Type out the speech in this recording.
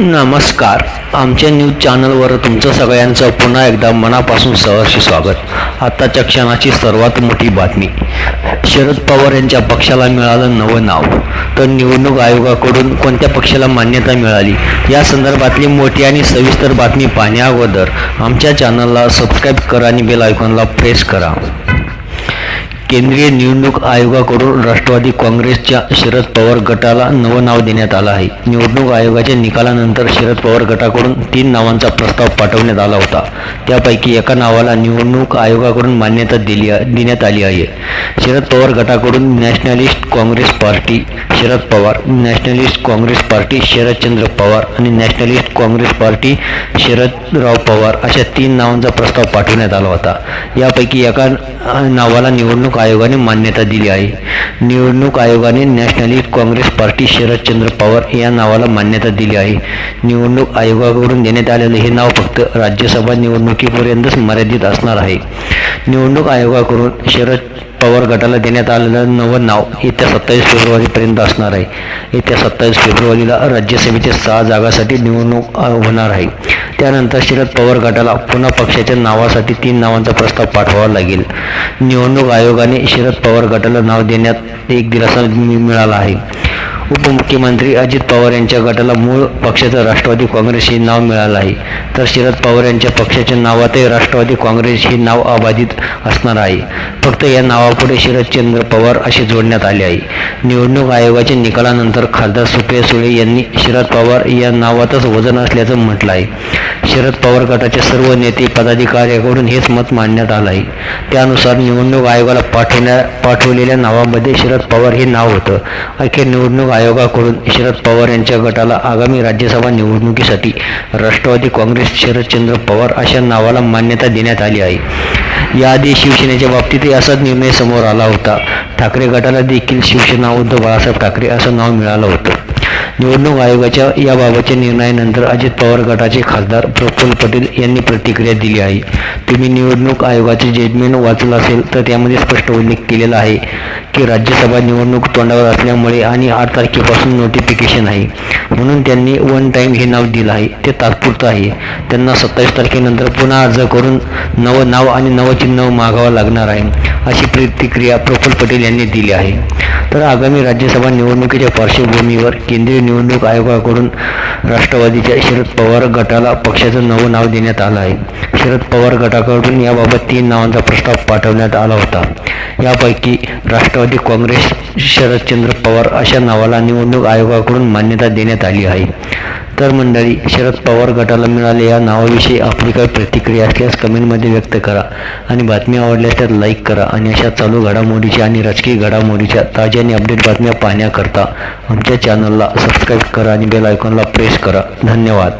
नमस्कार. आमच्या न्यूज चॅनलवर तुमचं सगळ्यांचं पुन्हा एकदा मनापासून सहर्ष स्वागत. आत्ताच्या क्षणाची सर्वात मोठी बातमी. शरद पवार यांच्या पक्षाला मिळालं नवं नाव. तर निवडणूक आयोगाकडून कोणत्या पक्षाला मान्यता मिळाली? या संदर्भातली मोठी आणि सविस्तर बातमी पाहण्याअगोदर आमच्या चॅनलला सबस्क्राईब करा आणि बेल आयकॉनला प्रेस करा. केंद्रीय निवडणूक आयोगाकडून राष्ट्रवादी काँग्रेसच्या शरद पवार गटाला नवं नाव देण्यात आलं आहे. निवडणूक आयोगाच्या निकालानंतर शरद पवार गटाकडून तीन नावांचा प्रस्ताव पाठवण्यात आला होता. त्यापैकी एका नावाला निवडणूक आयोगाकडून मान्यता दिली देण्यात आली आहे. शरद पवार गटाकडून nationalist Congress party Sharad Pawar nationalist Congress party Sharadchandra Pawar आणि नॅशनलिस्ट काँग्रेस पार्टी शरदराव पवार अशा तीन नावांचा प्रस्ताव पाठवण्यात आला होता. यापैकी एका नावाला निवडणूक आयोगाने मान्यता दिली आहे. निवडणूक आयोगाने नॅशनलिस्ट काँग्रेस पार्टी शरदचंद्र पवार या नावाला मान्यता दिली आहे. निवडणूक आयोगाकडून देण्यात आलेलं हे नाव फक्त राज्यसभा निवडणुकीपर्यंतच मर्यादित असणार आहे. निवडणूक आयोगाकडून शरद पवार गटाला देण्यात आलेलं नवं नाव येत्या सत्तावीस फेब्रुवारीपर्यंत असणार आहे. येत्या सत्तावीस फेब्रुवारीला राज्यसभेच्या सहा जागासाठी निवडणूक होणार आहे. त्यानंतर शरद पवार गटाला पुन्हा पक्षाच्या नावासाठी तीन नावांचा प्रस्ताव पाठवावा लागेल. निवडणूक आयोगाने शरद पवार गटाला नाव देण्यात एक दिलासा मिळाला आहे. उपमुख्यमंत्री अजित पवार यांच्या गटाला मूळ पक्षाचं राष्ट्रवादी काँग्रेस हे नाव मिळालं आहे. तर शरद पवार यांच्या पक्षाच्या नावातही राष्ट्रवादी काँग्रेस हे नाव अबाधित असणार आहे. फक्त या नावापुढे शरदचंद्र पवार असे जोडण्यात आले आहे. निवडणूक आयोगाच्या निकालानंतर खासदार सुप्रिया सुळे यांनी शरद पवार या नावातच वजन असल्याचं म्हटलं आहे. शरद पवार गटाचे सर्व नेते पदाधिकाऱ्याकडून हेच मत मांडण्यात आलं आहे. त्यानुसार निवडणूक आयोगाला पाठवण्या पाठवलेल्या नावामध्ये शरद पवार हे नाव होतं. अखेर निवडणूक आयोगाकडून शरद पवार यांच्या गटाला आगामी राज्यसभा निवडणुकीसाठी राष्ट्रवादी काँग्रेस शरदचंद्र पवार अशा नावाला मान्यता देण्यात आली आहे. याआधी शिवसेनेच्या बाबतीतही असाच निर्णय समोर आला होता. ठाकरे गटाला देखील शिवसेना उद्धव बाळासाहेब ठाकरे असं नाव मिळालं होतं. निवडणूक आयोगाच्या याबाबतच्या निर्णयानंतर अजित पवार गटाचे खासदार प्रफुल्ल पटेल यांनी प्रतिक्रिया दिली आहे. तुम्ही निवडणूक आयोगाचे जजमेंट वाचलं असेल तर त्यामध्ये स्पष्ट उल्लेख केलेला आहे की राज्यसभा निवडणूक तोंडावर असल्यामुळे आणि आठ तारखेपासून नोटिफिकेशन आहे. म्हणून त्यांनी वन टाईम हे नाव दिलं आहे. ते तात्पुरतं आहे. त्यांना सत्तावीस तारखेनंतर पुन्हा अर्ज करून नवं नाव आणि नवं चिन्ह मागावं लागणार आहे अशी प्रतिक्रिया प्रफुल्ल पटेल यांनी दिली आहे. तर आगामी राज्यसभा निवडणुकीच्या पार्श्वभूमीवर केंद्रीय निवडणूक आयोगाकडून राष्ट्रवादीच्या शरद पवार गटाला पक्षाचं नवं नाव देण्यात आलं आहे. शरद पवार गटाकडून याबाबत तीन नावांचा प्रस्ताव पाठवण्यात आला होता. यापैकी राष्ट्रवादी काँग्रेस शरदचंद्र पवार अशा नावाला निवडणूक आयोगाकडून मान्यता देण्यात आली आहे. तर मंडळी शरद पवार गटाला मिळाले या नावाविषयी आपली काही प्रतिक्रिया असल्यास कमेंटमध्ये व्यक्त करा. आणि बातमी आवडल्यास त्यात लाईक करा. आणि अशा चालू घडामोडीच्या आणि राजकीय घडामोडीच्या ताज्या आणि अपडेट बातम्या पाहण्याकरता आमच्या चॅनलला सबस्क्राईब करा आणि बेल आयकॉनला प्रेस करा. धन्यवाद.